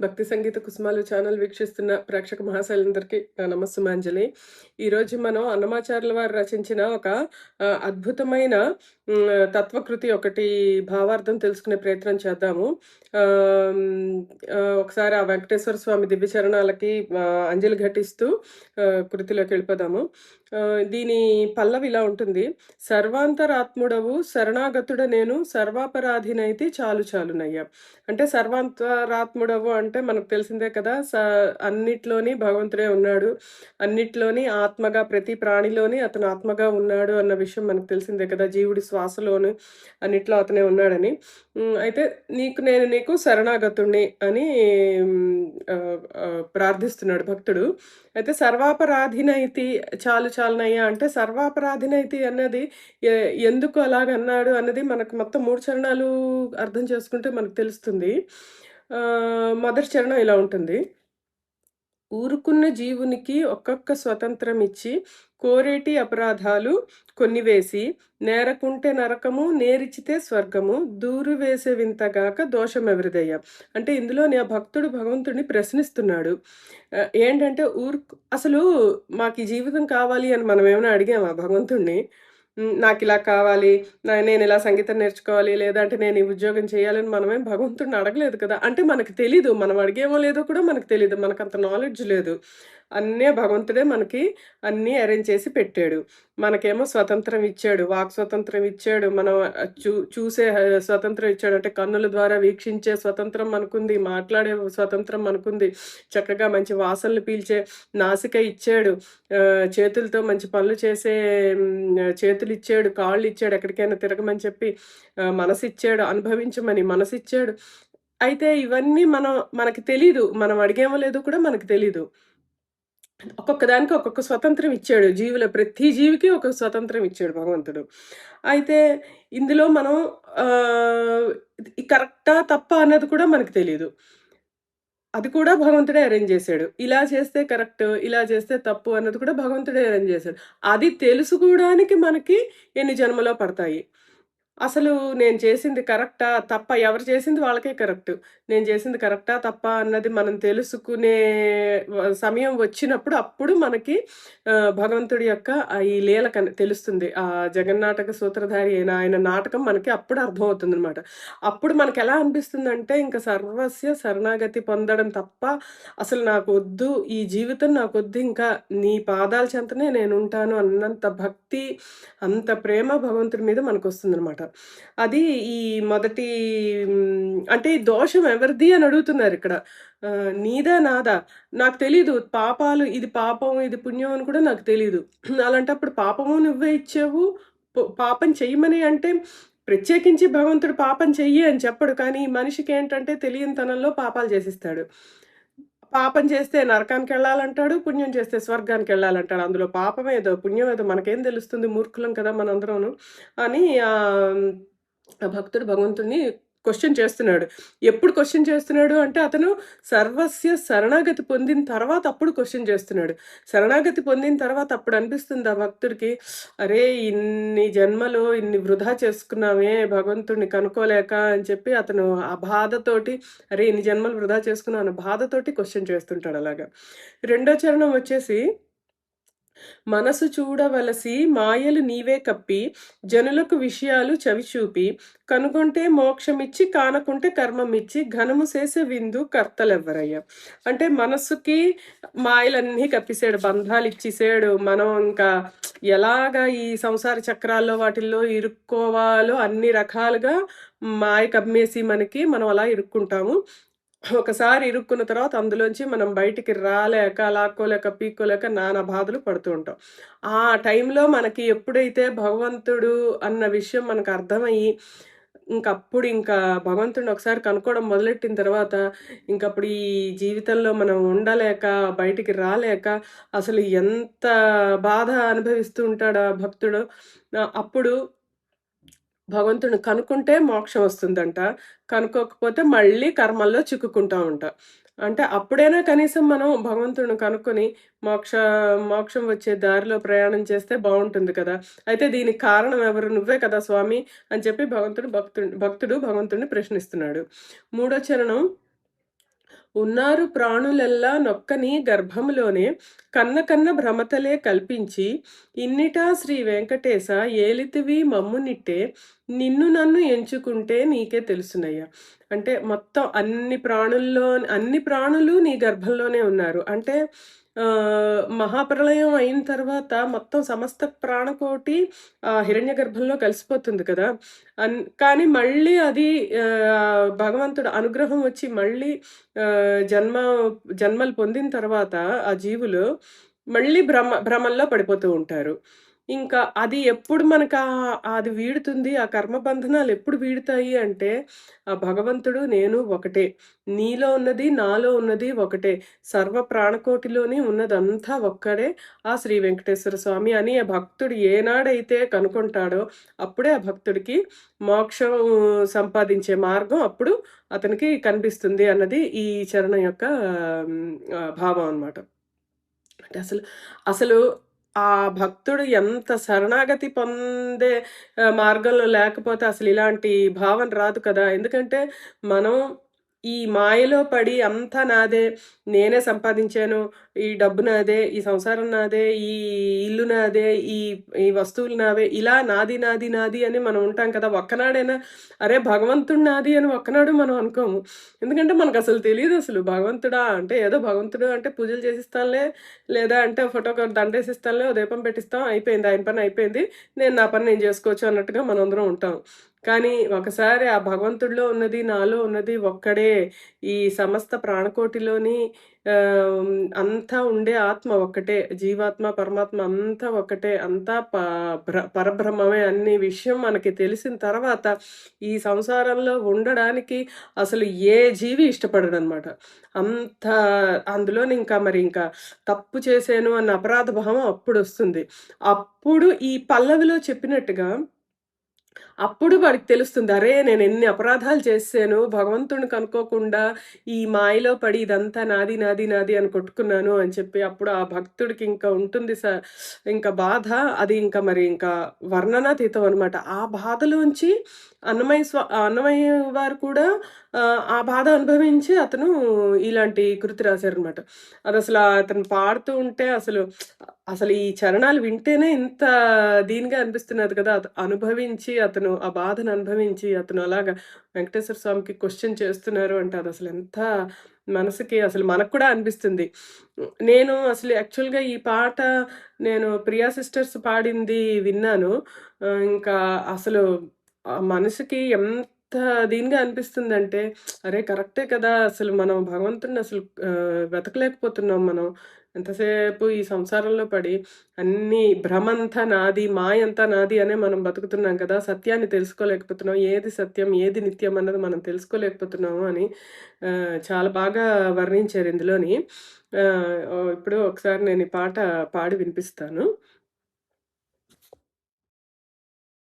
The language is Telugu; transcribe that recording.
భక్తి సంగీత కుసుమాలు ఛానల్ వీక్షిస్తున్న ప్రేక్షక మహాశైలందరికీ నా నమస్సుమాంజలి. ఈరోజు మనం అన్నమాచార్యుల వారు రచించిన ఒక అద్భుతమైన తత్వకృతి ఒకటి భావార్థం తెలుసుకునే ప్రయత్నం చేద్దాము. ఒకసారి ఆ వెంకటేశ్వర స్వామి దివ్యచరణాలకి అంజలి ఘటిస్తూ కృతిలోకి వెళ్ళిపోదాము. దీని పల్లవి ఇలా ఉంటుంది. సర్వాంతరాత్ముడవు శరణాగతుడ నేను సర్వాపరాధినైతి చాలు చాలునయ్యా. అంటే సర్వాంతరాత్ముడవు అంటే మనకు తెలిసిందే కదా స అన్నిట్లోని భగవంతుడే ఉన్నాడు. అన్నిట్లోని ఆత్మగా ప్రతి ప్రాణిలోని అతను ఆత్మగా ఉన్నాడు అన్న విషయం మనకు తెలిసిందే కదా జీవుడి శ్వాసలోను అన్నిట్లో అతనే ఉన్నాడని. అయితే నీకు నేను నీకు శరణాగతుణ్ణి అని ప్రార్థిస్తున్నాడు భక్తుడు. అయితే సర్వాపరాధినైతి చాలు చాలునయ్యా అంటే సర్వాపరాధినైతి అన్నది ఎందుకు అలాగన్నాడు అన్నది మనకు మొత్తం మూడు చరణాలు అర్థం చేసుకుంటే మనకు తెలుస్తుంది. మొదటి చరణం ఇలా ఉంటుంది. ఊరుకున్న జీవునికి ఒక్కొక్క స్వతంత్రం ఇచ్చి కోరేటి అపరాధాలు కొన్ని వేసి నేరకుంటే నరకము నేరిచితే స్వర్గము దూరు వేసే వింతగాక దోషం ఎవరిదయ్య? అంటే ఇందులో నా భక్తుడు భగవంతుడిని ప్రశ్నిస్తున్నాడు. ఏంటంటే ఊరు అసలు మాకు జీవితం కావాలి అని మనం ఏమైనా అడిగామా భగవంతుడిని నాకు ఇలా కావాలి నేను ఇలా సంగీతం నేర్చుకోవాలి లేదంటే నేను ఈ ఉద్యోగం చేయాలని మనమేం భగవంతుడిని అడగలేదు కదా? అంటే మనకు తెలీదు మనం అడిగేమో లేదో కూడా మనకు తెలియదు మనకు అంత నాలెడ్జ్ లేదు. అన్నీ భగవంతుడే మనకి అన్నీ అరేంజ్ చేసి పెట్టాడు. మనకేమో స్వతంత్రం ఇచ్చాడు వాక్ స్వతంత్రం ఇచ్చాడు మనం చూ చూసే స్వతంత్రం ఇచ్చాడు. అంటే కన్నుల ద్వారా వీక్షించే స్వతంత్రం మనకుంది మాట్లాడే స్వతంత్రం మనకుంది. చక్కగా మంచి వాసనలు పీల్చే నాసిక ఇచ్చాడు. చేతులతో మంచి పనులు చేసే చేతులు ఇచ్చాడు కాళ్ళు ఇచ్చాడు ఎక్కడికైనా తిరగమని చెప్పి మనసు ఇచ్చాడు అనుభవించమని మనసు ఇచ్చాడు అయితే ఇవన్నీ మనం మనకి తెలీదు. మనం అడిగేమో లేదు కూడా మనకు తెలీదు. ఒక్కొక్క దానికి ఒక్కొక్క స్వతంత్రం ఇచ్చాడు. జీవుల ప్రతి జీవికి ఒక స్వతంత్రం ఇచ్చాడు భగవంతుడు. అయితే ఇందులో మనం కరెక్టా తప్ప అన్నది కూడా మనకు తెలియదు అది కూడా భగవంతుడే అరేంజ్ చేశాడు. ఇలా చేస్తే కరెక్ట్ ఇలా చేస్తే తప్పు అన్నది కూడా భగవంతుడే అరేంజ్ చేశాడు. అది తెలుసుకోవడానికి మనకి ఎన్ని జన్మలో పడతాయి? అసలు నేను చేసింది కరెక్టా? తప్ప ఎవరు చేసింది వాళ్ళకే కరెక్ట్. నేను చేసింది కరెక్టా? తప్ప అన్నది మనం తెలుసుకునే సమయం వచ్చినప్పుడు అప్పుడు మనకి భగవంతుడి యొక్క ఈ లీల తెలుస్తుంది. ఆ జగన్నాటక సూత్రధారి అయిన ఆయన నాటకం మనకి అప్పుడు అర్థమవుతుంది అనమాట అప్పుడు మనకి ఎలా అనిపిస్తుందంటే ఇంకా సర్వస్య శరణాగతి పొందడం తప్ప అసలు నాకు వద్దు ఈ జీవితం నాకు వద్దు ఇంకా నీ పాదాల చెంతనే నేను ఉంటాను అన్నంత భక్తి అంత ప్రేమ భగవంతుడి మీద మనకు వస్తుందన్నమాట అది ఈ మొదటి అంటే ఈ దోషం ఎవరిది అని అడుగుతున్నారు ఇక్కడ. నీదా నాదా? నాకు తెలీదు. పాపాలు ఇది పాపం ఇది పుణ్యం అని కూడా నాకు తెలీదు. అలాంటప్పుడు పాపము నువ్వే ఇచ్చావు? పాపం చెయ్యమని అంటే ప్రత్యేకించి భగవంతుడు పాపం చెయ్యి అని చెప్పడు. కానీ ఈ మనిషికి ఏంటంటే తెలియని తనంలో పాపాలు చేసిస్తాడు. పాపం చేస్తే నరకానికి వెళ్ళాలంటాడు పుణ్యం చేస్తే స్వర్గానికి వెళ్ళాలంటాడు. అందులో పాపం ఏదో పుణ్యం ఏదో మనకేం తెలుస్తుంది మూర్ఖులం కదా మనందరం అని ఆ భక్తుడు భగవంతుడిని క్వశ్చన్ చేస్తున్నాడు. ఎప్పుడు క్వశ్చన్ చేస్తున్నాడు అంటే అతను సర్వస్య శరణాగతి పొందిన తర్వాత అప్పుడు క్వశ్చన్ చేస్తున్నాడు. శరణాగతి పొందిన తర్వాత అప్పుడు అనిపిస్తుంది ఆ భక్తుడికి అరే ఇన్ని జన్మలు ఇన్ని వృధా చేసుకున్నామే భగవంతుడిని కనుక్కోలేక అని చెప్పి అతను ఆ బాధతోటి అరే ఇన్ని జన్మలు వృధా చేసుకున్నాను అన్న బాధతోటి క్వశ్చన్ చేస్తుంటాడు అలాగా. రెండో చరణం వచ్చేసి మనసు చూడవలసి మాయలు నీవే కప్పి జనులకు విషయాలు చవిచూపి కనుగొంటే మోక్షమిచ్చి కానకుంటే కర్మమిచ్చి ఘనము చేసే విందు కర్తలెవ్వరయ్య? అంటే మనస్సుకి మాయలన్నీ కప్పిసాడు బంధాలు ఇచ్చేసాడు మనం ఇంకా ఎలాగా ఈ సంసార చక్రాల్లో వాటిల్లో ఇరుక్కోవాలో అన్ని రకాలుగా మాయ కమ్మేసి మనకి మనం అలా ఇరుక్కుంటాము. ఒకసారి ఇరుక్కున్న తర్వాత అందులోంచి మనం బయటికి రాలేక లాక్కోలేక పీక్కోలేక నానా బాధలు పడుతూ ఉంటాం. ఆ టైంలో మనకి ఎప్పుడైతే భగవంతుడు అన్న విషయం మనకు అర్థమయ్యి ఇంకప్పుడు ఇంకా భగవంతుడిని ఒకసారి కనుక్కోవడం మొదలెట్టిన తర్వాత ఇంకప్పుడు ఈ జీవితంలో మనం ఉండలేక బయటికి రాలేక అసలు ఎంత బాధ అనుభవిస్తూ ఉంటాడు ఆ భక్తుడు అప్పుడు భగవంతుని కనుక్కుంటే మోక్షం వస్తుందంట. కనుక్కోకపోతే మళ్ళీ కర్మల్లో చిక్కుకుంటా ఉంటా. అంటే అప్పుడైనా కనీసం మనం భగవంతుని కనుక్కొని మోక్ష మోక్షం వచ్చే దారిలో ప్రయాణం చేస్తే బాగుంటుంది కదా. అయితే దీనికి కారణం ఎవరు? నువ్వే కదా స్వామి అని చెప్పి భగవంతుడు భక్తుడు భక్తుడు భగవంతుడిని ప్రశ్నిస్తున్నాడు. మూడో చరణం. ఉన్నారు ప్రాణులల్లా నొక్కని గర్భములోనే కన్న కన్న భ్రమతలే కల్పించి ఇన్నిటా శ్రీ వెంకటేశ ఏలితివి మమ్మునిట్టే నిన్ను నన్ను ఎంచుకుంటే నీకే తెలుసునయ్యా. అంటే మొత్తం అన్ని ప్రాణుల్లో అన్ని ప్రాణులు నీ గర్భంలోనే ఉన్నారు. అంటే మహాప్రళయం అయిన తర్వాత మొత్తం సమస్త ప్రాణకోటి హిరణ్య గర్భంలో కలిసిపోతుంది కదా. అన్ కానీ మళ్ళీ అది భగవంతుడు అనుగ్రహం వచ్చి మళ్ళీ జన్మ జన్మలు పొందిన తర్వాత ఆ జీవులు మళ్ళీ భ్రమ భ్రమల్లో పడిపోతూ ఉంటారు. ఇంకా అది ఎప్పుడు మనకు అది వీడుతుంది, ఆ కర్మబంధనాలు ఎప్పుడు వీడుతాయి అంటే, ఆ భగవంతుడు, నేను ఒకటే. నీలో ఉన్నది, నాలో ఉన్నది ఒకటే. సర్వ ప్రాణకోటిలోని ఉన్నదంతా ఒక్కడే ఆ శ్రీ వెంకటేశ్వర స్వామి అని ఆ భక్తుడు ఏనాడైతే కనుక్కుంటాడో, అప్పుడే ఆ భక్తుడికి మోక్షం సంపాదించే మార్గం అప్పుడు అతనికి కనిపిస్తుంది అన్నది ఈ చరణం యొక్క భావం అనమాట. అంటే అసలు, అసలు ఆ భక్తుడు ఎంత శరణాగతి పొందే మార్గంలో లేకపోతే అసలు ఇలాంటి భావన రాదు కదా! ఎందుకంటే మనం ఈ మాయలో పడి అంతా నాదే, నేనే సంపాదించాను, ఈ డబ్బు నాదే, ఈ సంసారం నాదే, ఈ ఇల్లు నాదే, ఈ ఈ వస్తువులు నావే, ఇలా నాది, నాది, నాది అని మనం ఉంటాం కదా! ఒక్కనాడైనా అరే! భగవంతుడు నాది అని ఒక్కనాడు మనం అనుకోము. ఎందుకంటే మనకు అసలు తెలియదు అసలు భగవంతుడా అంటే ఏదో భగవంతుడు అంటే పూజలు చేసిస్తానులే, లేదా అంటే ఫోటో దండేసిస్తానులే, ఓ దీపం పెట్టిస్తాం అయిపోయింది. ఆయన పని అయిపోయింది. నేను నా పని నేను చేసుకోవచ్చు అన్నట్టుగా మనందరం ఉంటాం. కానీ ఒకసారి ఆ భగవంతుడిలో ఉన్నది, నాలో ఉన్నది ఒక్కడే. ఈ సమస్త ప్రాణకోటిలోని అంతా ఉండే ఆత్మ ఒక్కటే. జీవాత్మ, పరమాత్మ అంతా ఒకటే. అంతా ప పరబ్రహ్మమే అనే విషయం మనకి తెలిసిన తర్వాత, ఈ సంసారంలో ఉండడానికి అసలు ఏ జీవి ఇష్టపడడనమాట. అంత అందులోని ఇంకా మరి ఇంకా తప్పు చేశాను అన్న అపరాధ భావం అప్పుడు వస్తుంది అప్పుడు ఈ పల్లవిలో చెప్పినట్టుగా అప్పుడు వాడికి తెలుస్తుంది. అరే! నేను ఎన్ని అపరాధాలు చేశాను భగవంతుని కనుక్కోకుండా ఈ మాయలో పడి ఇదంతా నాది, నాది, నాది అని కొట్టుకున్నాను అని చెప్పి అప్పుడు ఆ భక్తుడికి ఇంకా ఉంటుంది స ఇంకా బాధ అది ఇంకా మరి ఇంకా వర్ణనాతీతం అనమాట. ఆ బాధలోంచి అన్నమయ్య స్వా అన్నమయ్య వారు కూడా ఆ బాధ అనుభవించి అతను ఇలాంటి కృతి రాశారనమాట. అసలు అతను పాడుతూ ఉంటే అసలు అసలు ఈ చరణాలు వింటేనే ఇంత దీనిగా అనిపిస్తున్నది కదా! అనుభవించి అతను ఆ బాధను అనుభవించి అతను అలాగా వెంకటేశ్వర స్వామికి క్వశ్చన్ చేస్తున్నారు అంటే అది అసలు ఎంత మనసుకి అసలు మనకు కూడా అనిపిస్తుంది. నేను అసలు యాక్చువల్‌గా ఈ పాట నేను ప్రియా సిస్టర్స్ పాడింది విన్నాను. ఇంకా అసలు మనసుకి ఎంత దీనిగా అనిపిస్తుందంటే, అరే! కరెక్టే కదా! అసలు మనం భగవంతుడిని అసలు వెతకలేకపోతున్నాం మనం. ఎంతసేపు ఈ సంసారంలో పడి అన్నీ భ్రమంతా నాది, మాయంతా నాది అనే మనం బతుకుతున్నాం కదా! సత్యాన్ని తెలుసుకోలేకపోతున్నాం. ఏది సత్యం, ఏది నిత్యం అన్నది మనం తెలుసుకోలేకపోతున్నాము అని చాలా బాగా వర్ణించారు ఇందులోని. ఇప్పుడు ఒకసారి నేను ఈ పాట పాడి వినిపిస్తాను.